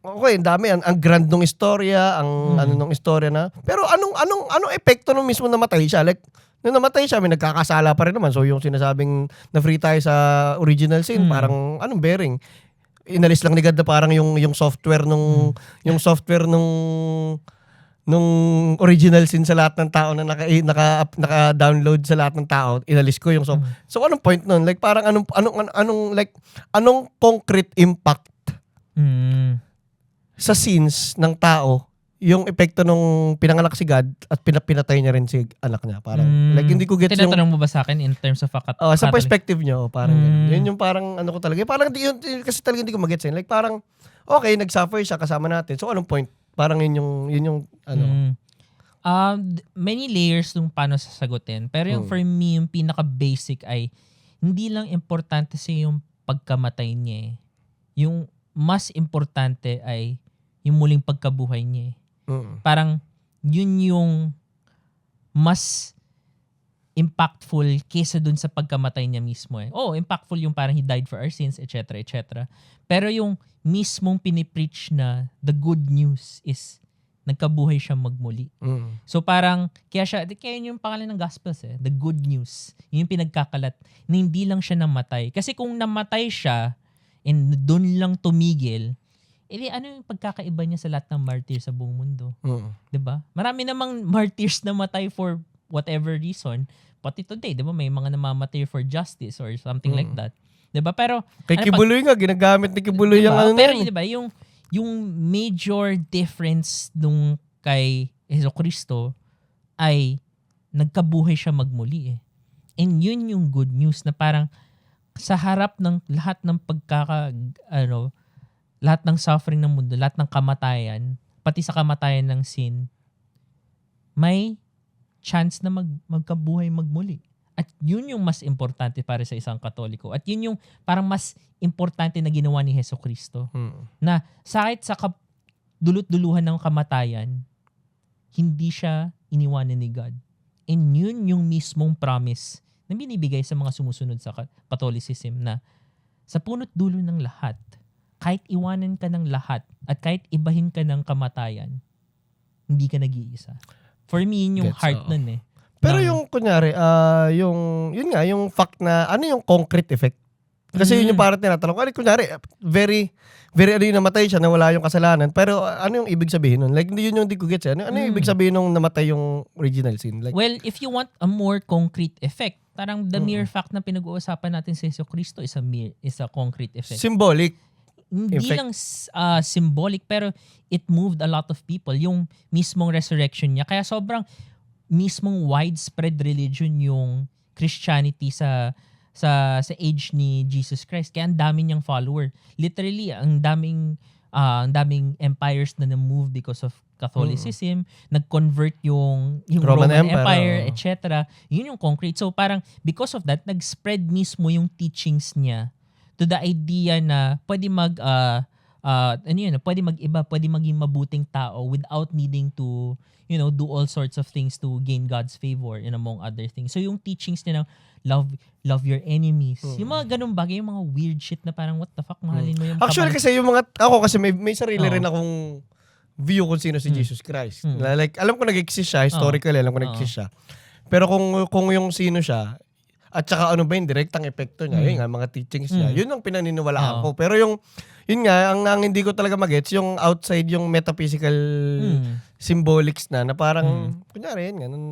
okay, ang dami ang, ang grand nung istorya, ang Hmm. ano nung istorya na. Pero anong anong anong epekto nung mismo namatay siya? Like nung namatay siya, may nagkakasala pa rin naman. So yung sinasabing na free tayo sa original sin, Hmm. parang anong bearing? Inalis lang ni God na parang yung yung software nung yung software nung nung original sin sa lahat ng tao na naka naka naka-download sa lahat ng tao, inalis ko yung so. So anong point nun? Like parang anong anong anong, anong like anong concrete impact Mm. Sa scenes ng tao yung epekto nung pinanganak si God at pinapinatay niya rin si anak niya. Parang, Mm. like, hindi ko gets yung... Tinatanong mo ba sa akin in terms of a cat- Oh, sa perspective niyo, parang Mm. Yun yung parang ano ko talaga. Parang yun, yun- kasi talaga hindi ko magets yun. Like parang okay, nag-suffer siya kasama natin. So anong point? Parang yun yung yun yung ano. Mm. Um, many layers nung paano sasagutin. Pero yung Mm. for me, yung pinaka-basic ay hindi lang importante sa yung pagkamatay niya eh. Yung mas importante ay yung muling pagkabuhay niya eh. Mm. Parang yun yung mas impactful kesa dun sa pagkamatay niya mismo eh. Oh, impactful yung parang he died for our sins, etc. etc. Pero yung mismong pinipreach na the good news is nagkabuhay siya magmuli. Mm. So parang, kaya siya, kaya yun yung pangalan ng Gospels eh, the good news. Yun yung pinagkakalat na hindi lang siya namatay. Kasi kung namatay siya and doon lang tumigil, edi ano yung pagkakaiba niya sa lahat ng martyrs sa buong mundo? Mm. 'di ba? Marami namang martyrs na matay for whatever reason. Pati today, 'di ba, may mga namamatay for justice or something like Mm. that. 'Di ba? Pero Kay Ano, Kibuloy nga, ginagamit ni Kibuloy yung diba? ano Pero. 'di ba, yung yung major difference nung kay Hesus Kristo ay nagkabuhay siya magmuli eh. And yun yung good news na parang sa harap ng lahat ng pagkaka ano lahat ng suffering ng mundo, lahat ng kamatayan, pati sa kamatayan ng sin, may chance na mag, magkabuhay magmuli. At yun yung mas importante para sa isang katoliko. At yun yung parang mas importante na ginawa ni Heso Kristo. Mm. Na sa kahit sa kap- dulot-duluhan ng kamatayan, hindi siya iniwanan ni God. And yun yung mismong promise na binibigay sa mga sumusunod sa Catholicism na sa punot dulo ng lahat, kahit iwanan ka ng lahat at kahit ibahin ka ng kamatayan, hindi ka nag-iisa. For me, yun yung Gets, heart oo. nun eh. Pero Ng- yung kunyari, ah yung, yun nga, yung fact na, ano yung concrete effect? Kasi yun yung Mm. parang tinatanong ko. Ano, kunyari, very, very ano yung namatay siya, na wala yung kasalanan. Pero ah, ano yung ibig sabihin nun? Like, hindi yun yung di ko gets. eh. Ano, ano yung Mm. ibig sabihin nung namatay yung original sin? Like, Well, if you want a more concrete effect, parang the Mm. mere fact na pinag-uusapan natin sa Yeso Cristo is a mere, is a concrete effect. symbolic. Hindi effect. lang uh, symbolic pero it moved a lot of people yung mismong resurrection niya. Kaya sobrang mismong widespread religion yung Christianity sa sa sa age ni Jesus Christ. Kaya ang dami niyang follower. Literally, ang daming ah, ang daming empires na na-move because of Catholicism, nag-convert yung yung Roman Roman, Empire, Empire, etc. Yun yung concrete. So parang because of that, nag-spread mismo yung teachings niya to the idea na pwede mag ah, ah, ano yun, pwede mag-iba, pwede maging mabuting tao without needing to, you know, do all sorts of things to gain God's favor and among other things. So yung teachings niya ng love love your enemies. Mm. Yung mga ganung bagay, yung mga weird shit na parang what the fuck, mahalin mo yung Actually, kapal- kasi yung mga, ako kasi may, may sarili Oo. rin akong view kung sino si Mm. Jesus Christ. Mm. Like, alam ko nag-exist siya, historically, alam ko nag-exist siya. Pero kung kung yung sino siya, at saka ano ba yung direktang epekto niya, Mm. yun nga, mga teachings niya, Mm. yun ang pinaniniwalaan Oo. ko. Pero yung, yun nga, ang, ang hindi ko talaga magets, yung outside, yung metaphysical Mm. symbolics na, na parang, kunyari, yun nga, nung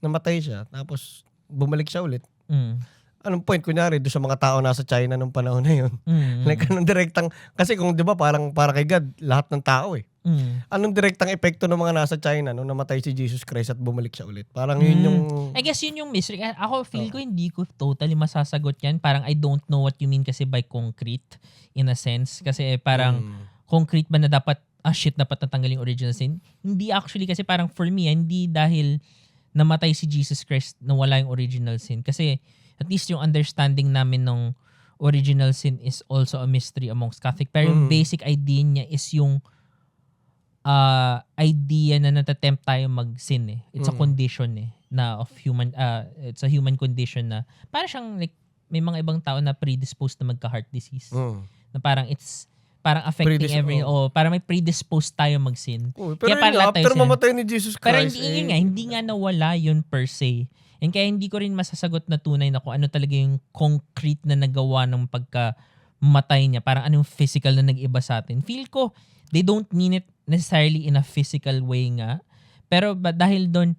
namatay siya, tapos bumalik siya ulit. Mm. Anong point, kunyari, doon sa mga tao nasa China nung panahon na yun. Mm. Like, anong direktang, kasi kung di ba, parang para kay God, lahat ng tao eh. Mm. Anong direktang epekto ng mga nasa China nung namatay si Jesus Christ at bumalik siya ulit? Parang yun Mm. yung... I guess yun yung mystery. Ako feel ko hindi ko totally masasagot yan. Parang I don't know what you mean kasi by concrete in a sense. Kasi parang Mm. concrete ba na dapat, ah shit, dapat natanggal yung original sin? Hindi actually kasi parang for me, ah, hindi dahil namatay si Jesus Christ na wala yung original sin. Kasi at least yung understanding namin ng original sin is also a mystery amongst Catholic. Pero yung Mm. basic idea niya is yung uh, idea na natatempt tayo mag-sin eh. It's a Mm. condition eh na of human uh, it's a human condition na para siyang like may mga ibang tao na predisposed na magka-heart disease Mm. na parang it's parang affecting Predis- every, oh. oh, parang may predisposed tayo mag-sin. Oh, pero Kaya tayo after sila- mamatay ni Jesus Christ, Pero hindi eh, yun nga, hindi nga nawala yun per se. And kaya hindi ko rin masasagot na tunay na kung ano talaga yung concrete na nagawa ng pagka-matay niya. Parang anong physical na nag-iba sa atin. Feel ko, they don't mean it necessarily in a physical way nga. Pero ba, dahil doon,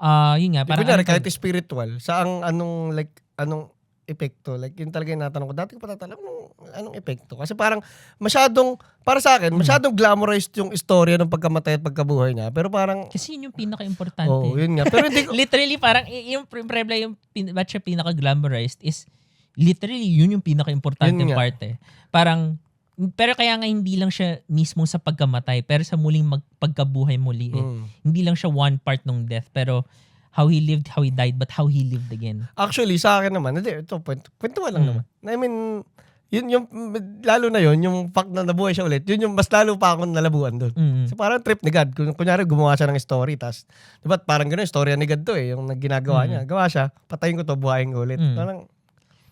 ah yun nga, Parang kunyari, kahit spiritual, sa ang anong like anong epekto? Like yun talaga yung natanong ko. Dati ko pa tatanong anong, anong epekto? Kasi parang masyadong para sa Hmm. akin, masyadong glamorized yung istorya ng pagkamatay at pagkabuhay niya. Pero parang kasi yun yung pinaka-importante. Oo, yun nga. Pero hindi ko literally parang yung prebla yung pin, ba't siya pinaka-glamorized is literally yun yung pinaka-importante Yun part eh. Parang pero kaya nga hindi lang siya mismo sa pagkamatay pero sa muling mag, pagkabuhay muli eh. Mm. Hindi lang siya one part ng death pero how he lived, how he died, but how he lived again. Actually, sa akin naman, hindi, ito, kwento, lang Mm. naman. I mean, yun yung, lalo na yun, yung fact na nabuhay siya ulit, yun yung mas lalo pa akong nalabuan doon. Mm. So parang trip ni God. Kung, kunyari, gumawa siya ng story, tas, di ba, parang gano'n, storya ni God to eh, yung ginagawa Mm. niya. Gawa siya, patayin ko to, buhayin ko ulit. Mm. Parang,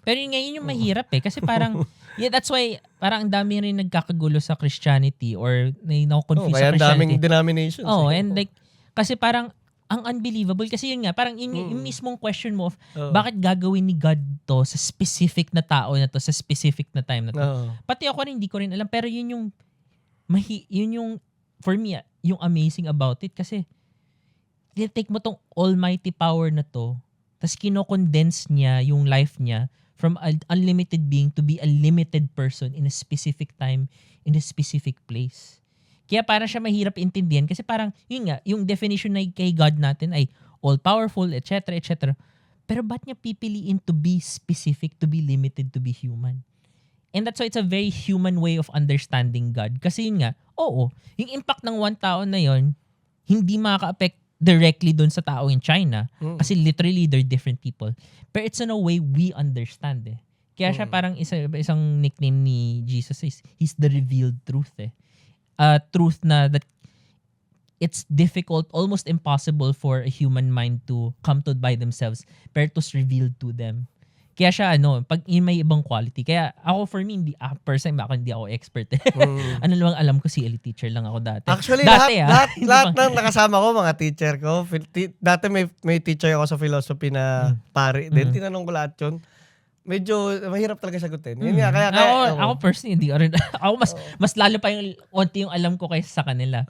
Pero yun nga, yun yung mahirap eh. Kasi parang, yeah, that's why, parang ang dami rin nagkakagulo sa Christianity or may oh, nakukonfuse kaya sa ang daming Christianity. denominations. Oh, eh. and like, kasi parang, ang unbelievable, kasi yun nga, parang yun, Mm. yung mismong question mo of, Oo. bakit gagawin ni God to sa specific na tao na to, sa specific na time na to. Oo. Pati ako rin, hindi ko rin alam, pero yun yung, mahi, yun yung, for me, ah, yung amazing about it, kasi, take mo tong almighty power na to, tapos kino-condense niya yung life niya from an unlimited being to be a limited person in a specific time, in a specific place. Kaya para siya mahirap intindihan kasi parang, yun nga, yung definition na kay God natin ay all-powerful, etc., etc. Pero ba't niya pipiliin to be specific, to be limited, to be human? And that's why it's a very human way of understanding God. Kasi yun nga, oo, yung impact ng one tao na yon hindi makaka-affect directly doon sa tao in China. Mm. Kasi literally, they're different people. But it's in a way we understand eh. Kaya siya Mm. parang isa, isang nickname ni Jesus is, he's the revealed truth eh. Uh, truth na that it's difficult, almost impossible for a human mind to come to by themselves, pero it was revealed to them. Kaya siya ano, pag yun may ibang quality. Kaya ako for me, hindi, ah, person, ako hindi ako expert eh. Mm. ano lang alam ko, CLE teacher lang ako dati. Actually, Dati, lahat, ah. lahat, lahat ng nakasama ko, mga teacher ko, dati may, may teacher ako sa philosophy na pare. Then, Mm. tinanong ko lahat yun. Medyo mahirap talaga sagutin. Yun Mm. nga, kaya, kaya, ako, oo. ako personally, hindi ko rin. ako mas, mas lalo pa yung onti yung alam ko kaysa sa kanila.